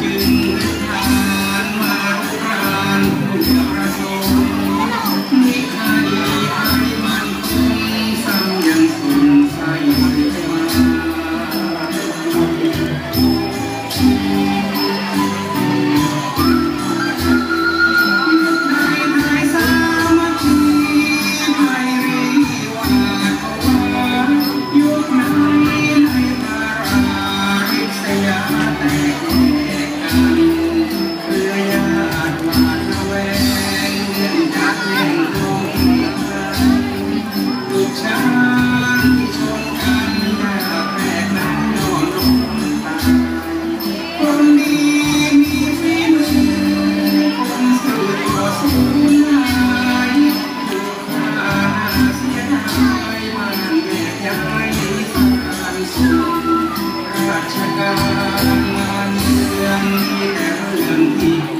good. างานเป็นกันเรื่องไ